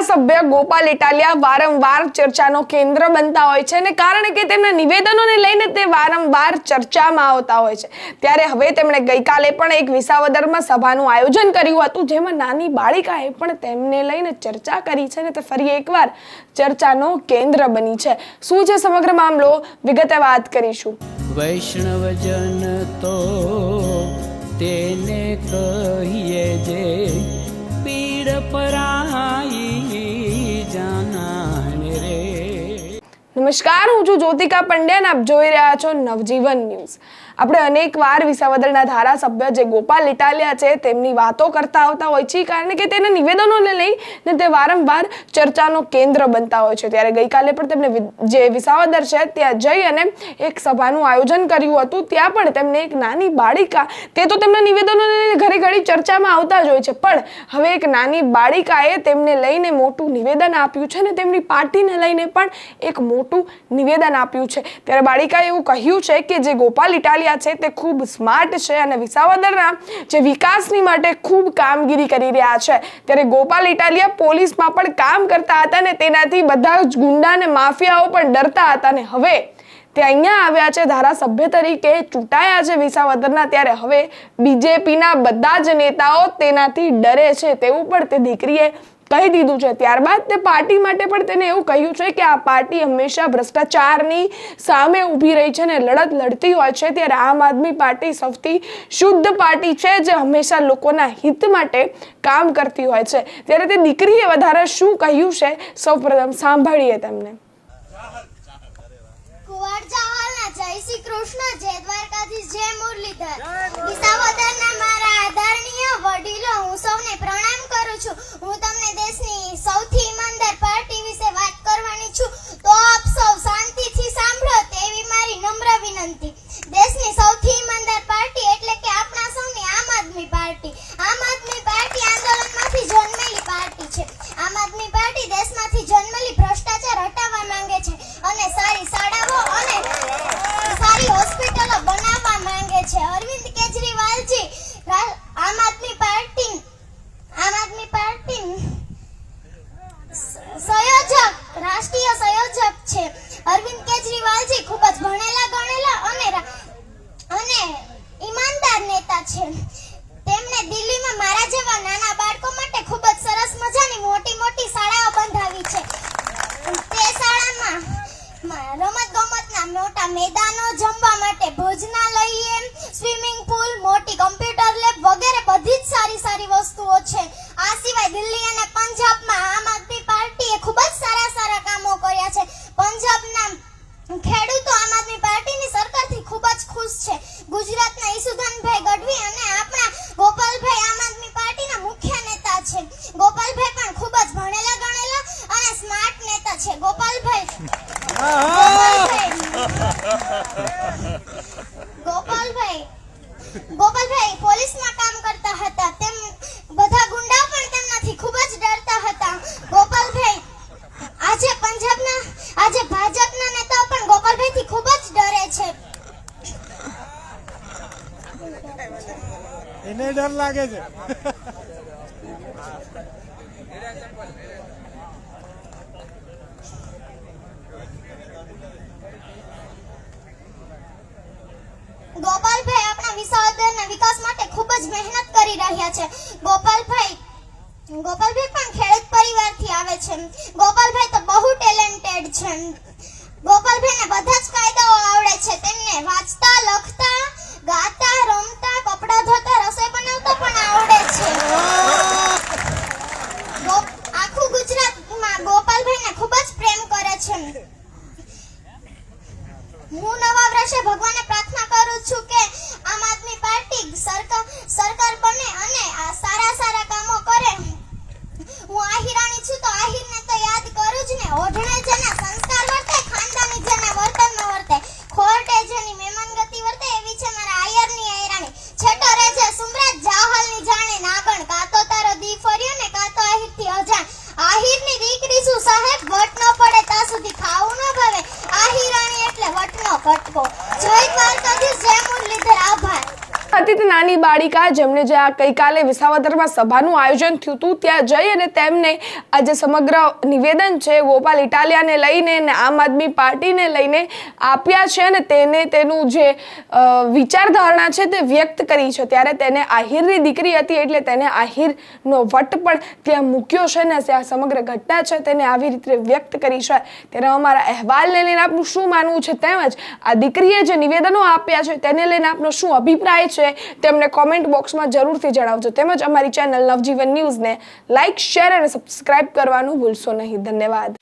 ધારાસભ્ય ગોપાલ ઇટાલિયા વારંવાર ચર્ચાનો કેન્દ્ર બનતા હોય છે અને કારણ કે તેમના નિવેદનોને લઈને તે વારંવાર ચર્ચામાં આવતા હોય છે. ત્યારે હવે તેમણે ગઈકાલે પણ એક વિસાવદરમાં સભાનું આયોજન કર્યું હતું, જેમાં નાની બાળિકાએ પણ તેમને લઈને ચર્ચા કરી છે અને તે ફરી એકવાર ચર્ચાનો કેન્દ્ર બની છે. શું છે સમગ્ર મામલો? વિગતે વાત કરીશું. વૈષ્ણવજન તો તેને કહીએ જે પીડ પરાઈ નમસ્કાર હું છું જ્યોતિકા પંડ્યા આપ જોઈ રહ્યા છો નવજીવન ન્યૂઝ. આપણે અનેકવાર વિસાવદરના ધારાસભ્ય જે ગોપાલ ઇટાલિયા છે, તેમની વાતો કરતા આવતા હોય છે કારણ કે તેના નિવેદનોને લઈને તે વારંવાર ચર્ચાનો કેન્દ્ર બનતા હોય છે. ત્યારે ગઈકાલે પણ તેમણે જે વિસાવદર છે, ત્યાં જઈ અને એક સભાનું આયોજન કર્યું હતું. ત્યાં પણ તેમને એક નાની બાળિકા, તે તો તેમના નિવેદનોને લઈને ઘરે ઘડી ચર્ચામાં આવતા જ હોય છે, પણ હવે એક નાની બાળિકાએ તેમને લઈને મોટું નિવેદન આપ્યું છે અને તેમની પાર્ટીને લઈને પણ એક મોટું નિવેદન આપ્યું છે. ત્યારે બાળિકાએ એવું કહ્યું છે કે જે ગોપાલ ઇટાલિયા છે તે ખૂબ સ્માર્ટ છે અને વિસાવદરના જે વિકાસની માટે ખૂબ કામગીરી કરી રહ્યા છે. ત્યારે ગોપાલ ઇટાલિયા પોલીસમાં પણ કામ કરતા હતા અને તેનાથી બધા જ ગુંડા અને માફિયાઓ પણ ડરતા હતા ને હવે તે અહીંયા આવ્યા છે, ધારાસભ્ય તરીકે ચૂંટાયા છે વિસાવદરના. ત્યારે હવે બીજેપીના બધા જ નેતાઓ તેનાથી ડરે છે તેવું પણ તે દીકરીએ કહી દીધું છે. ત્યારબાદ તે પાર્ટી માટે પણ તેને એવું કહ્યું છે કે આ પાર્ટી હંમેશા ભ્રષ્ટાચારની સામે ઊભી રહી છે અને લડત લડતી હોય છે. ત્યારે આમ આદમી પાર્ટી સૌથી શુદ્ધ પાર્ટી છે જે હંમેશા લોકોના હિત માટે કામ કરતી હોય છે. ત્યારે તે દીકરીએ વધારે શું કહ્યું છે? સૌપ્રથમ સાંભળીએ તેમને. જય શ્રી કૃષ્ણ, જય દ્વારકાધીશ, જય મુરલીધર. વિસાવદરના મારા આદરણીય દેશની સૌથી ઈમાનદાર પાર્ટી એટલે કે આપણા સૌની આમ આદમી પાર્ટી. આમ આદમી પાર્ટી આંદોલનમાંથી જન્મેલી પાર્ટી છે. આમ આદમી પાર્ટી દેશમાંથી જન્મેલી ભ્રષ્ટાચાર હટાવવા માંગે છે અને સારી શાળાઓ અને સારી હોસ્પિટલો બનાવવા માંગે છે. અરવિંદ કેજરીવાલજી આમ આદમી પાર્ટી, આમ આદમી પાર્ટી સંયોજક, રાષ્ટ્રીય સંયોજક છે. અરવિંદ કેજરીવાલજી ખૂબ જ ભણેલા ગણેલા અને રા- અને ઈમાનદાર નેતા છે તેમણે દિલ્હીમાં મારા જેવા નાના બાળકો માટે ખૂબ જ સરસ મજાની મોટી મોટી શાળાઓ બંધાવી છે તે શાળામાં રમત ગમતના મોટા મેદાનો જમવા માટે ભોજનાલય, સ્વિમિંગ પુલ, મોટી કમ્પ્યુટર લેબ વગેરે બધી જ સારી સારી વસ્તુઓ છે. આ સિવાય દિલ્હી અને પંજાબમાં આમ આદમી પાર્ટીએ ખૂબ જ સારા સારા કામો કર્યા છે પંજાબના ખેડૂતો આમ આદમી પાર્ટીની સરકારથી ખૂબ જ ખુશ છે ગુજરાતના ઈસુદાનભાઈ ગઢવી અને આપણા ગોપાલભાઈ આમ આદમી પાર્ટીના મુખ્ય નેતા છે ગોપાલભાઈ પણ ખૂબ જ ભણેલા ગણેલા અને સ્માર્ટ નેતા છે ગોપાલભાઈ ગોપાલભાઈ ગોપાલભાઈ, પોલીસમાં કામ કરતા હતા. તેમ બધા ગુંડા પણ તેમનાથી ખૂબ જ ડરતા હતા. ગોપાલભાઈ, આજે પંજાબના, આજે ભાજપના નેતાઓ પણ ગોપાલભાઈથી ખૂબ જ ડરે છે. એને ડર લાગે છે ગોપાલભાઈ આપણા વિસાવદરના વિકાસ માટે ખૂબ જ મહેનત કરી રહ્યા છે. ગોપાલભાઈ ગોપાલભાઈ પણ ખેડૂત પરિવારથી આવે છે. ગોપાલભાઈ તો બહુ ટેલેન્ટેડ છે. ગોપાલભાઈને બધા જ કાયદાઓ આવડે છે. તેમને વાંચતા, લખતા, ગાતા, રમતા, કપડાં ધોતા, રસોઈ બનાવતા પણ આવડે છે. આખું ગુજરાતમાં ગોપાલભાઈને ખૂબ જ પ્રેમ કરે છે. હું નવા વર્ષે ભગવાનને didn't નાની બાળિકા જેમણે જે આ ગઈકાલે વિસાવદરમાં સભાનું આયોજન થયું હતું, ત્યાં જઈ અને તેમને આ જે સમગ્ર નિવેદન છે, ગોપાલ ઇટાલિયાને લઈને અને આમ આદમી પાર્ટીને લઈને આપ્યા છે અને તેને તેનું જે વિચારધારણા છે તે વ્યક્ત કરી છે. ત્યારે તેને આહિરની દીકરી હતી એટલે તેને આહિરનો વટ પણ ત્યાં મૂક્યો છે ને આ સમગ્ર ઘટના છે તેને આવી રીતે વ્યક્ત કરી છે. ત્યારે અમારા અહેવાલને લઈને આપનું શું માનવું છે તેમજ આ દીકરીએ જે નિવેદનો આપ્યા છે તેને લઈને આપનો શું અભિપ્રાય છે તેમને કોમેન્ટ બોક્સમાં જરૂરથી જણાવજો. તેમજ અમારી ચેનલ નવજીવન ન્યૂઝને લાઇક શેર અને સબસ્ક્રાઇબ કરવાનું ભૂલશો નહીં. ધન્યવાદ.